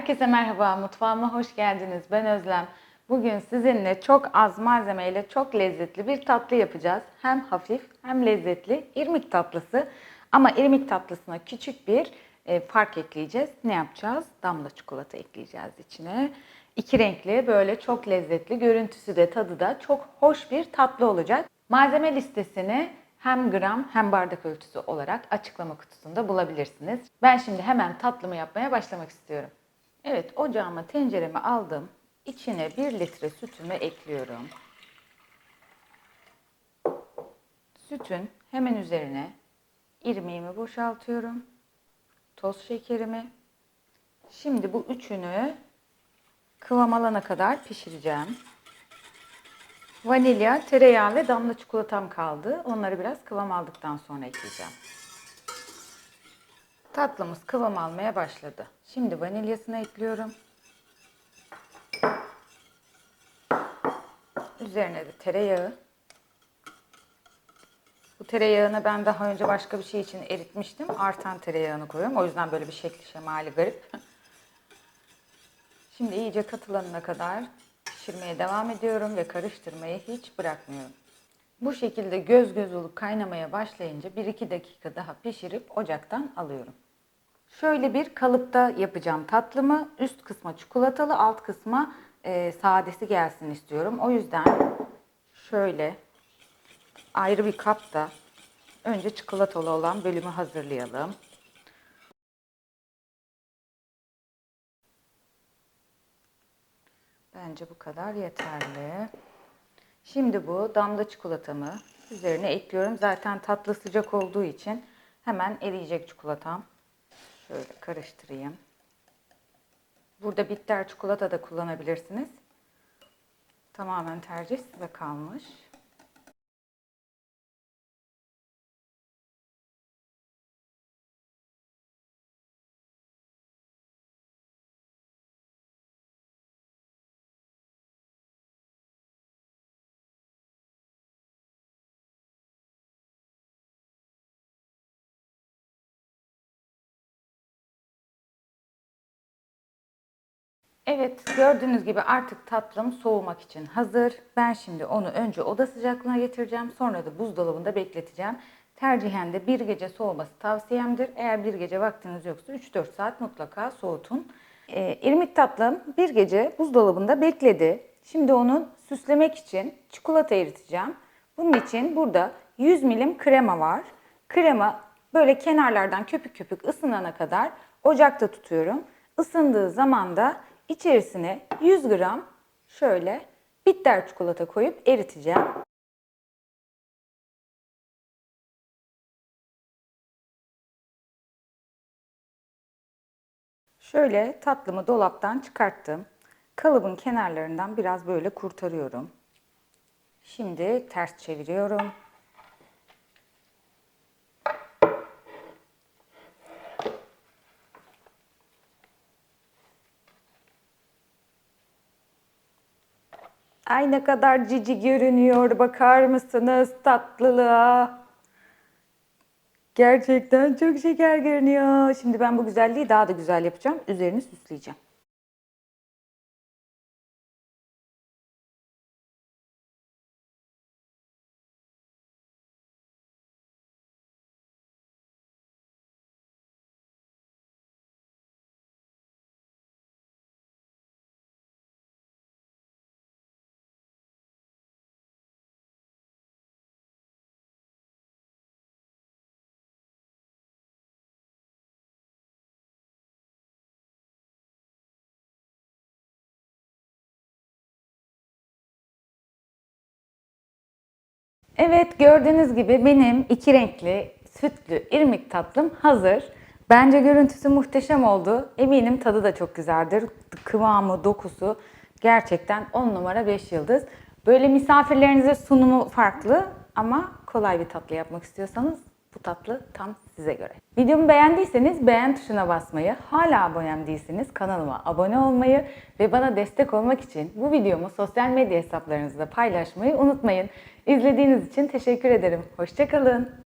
Herkese merhaba, mutfağıma hoş geldiniz. Ben Özlem. Bugün sizinle çok az malzemeyle çok lezzetli bir tatlı yapacağız. Hem hafif hem lezzetli irmik tatlısı. Ama irmik tatlısına küçük bir e, fark ekleyeceğiz. Ne yapacağız? Damla çikolata ekleyeceğiz içine. İki renkli böyle çok lezzetli, görüntüsü de tadı da çok hoş bir tatlı olacak. Malzeme listesini hem gram hem bardak ölçüsü olarak açıklama kutusunda bulabilirsiniz. Ben şimdi hemen tatlımı yapmaya başlamak istiyorum. Evet ocağıma tenceremi aldım. İçine 1 litre sütümü ekliyorum. Sütün hemen üzerine irmiğimi boşaltıyorum. Toz şekerimi. Şimdi bu üçünü kıvam alana kadar pişireceğim. Vanilya, tereyağı ve damla çikolatam kaldı. Onları biraz kıvam aldıktan sonra ekleyeceğim. Tatlımız kıvam almaya başladı. Şimdi vanilyasını ekliyorum. Üzerine de tereyağı. Bu tereyağını ben daha önce başka bir şey için eritmiştim. Artan tereyağını koyuyorum. O yüzden böyle bir şekli şemali garip. Şimdi iyice katılanına kadar pişirmeye devam ediyorum ve karıştırmayı hiç bırakmıyorum. Bu şekilde göz göz olup kaynamaya başlayınca 1-2 dakika daha pişirip ocaktan alıyorum. Şöyle bir kalıpta yapacağım tatlımı. Üst kısma çikolatalı, alt kısma e, sadesi gelsin istiyorum. O yüzden şöyle ayrı bir kapta önce çikolatalı olan bölümü hazırlayalım. Bence bu kadar yeterli. Şimdi bu damla çikolatamı üzerine ekliyorum. Zaten tatlı sıcak olduğu için hemen eriyecek çikolatam. Şöyle karıştırayım. Burada bitter çikolata da kullanabilirsiniz. Tamamen tercih size kalmış. Evet, gördüğünüz gibi artık tatlım soğumak için hazır. Ben şimdi onu önce oda sıcaklığına getireceğim. Sonra da buzdolabında bekleteceğim. Tercihen de bir gece soğuması tavsiyemdir. Eğer bir gece vaktiniz yoksa 3-4 saat mutlaka soğutun. Ee, irmik tatlım bir gece buzdolabında bekledi. Şimdi onu süslemek için çikolata eriteceğim. Bunun için burada 100 milim krema var. Krema böyle kenarlardan köpük köpük ısınana kadar ocakta tutuyorum. Isındığı zaman da içerisine 100 gram şöyle bitter çikolata koyup eriteceğim. Şöyle tatlımı dolaptan çıkarttım. Kalıbın kenarlarından biraz böyle kurtarıyorum. Şimdi ters çeviriyorum. Ay ne kadar cici görünüyor. Bakar mısınız tatlılığa? Gerçekten çok şeker görünüyor. Şimdi ben bu güzelliği daha da güzel yapacağım. Üzerini süsleyeceğim. Evet gördüğünüz gibi benim iki renkli sütlü irmik tatlım hazır. Bence görüntüsü muhteşem oldu. Eminim tadı da çok güzeldir. Kıvamı, dokusu gerçekten 10 numara 5 yıldız. Böyle misafirlerinize sunumu farklı ama kolay bir tatlı yapmak istiyorsanız bu tatlı tam size göre. Videomu beğendiyseniz beğen tuşuna basmayı, hala abone değilseniz kanalıma abone olmayı ve bana destek olmak için bu videomu sosyal medya hesaplarınızda paylaşmayı unutmayın. İzlediğiniz için teşekkür ederim. Hoşçakalın.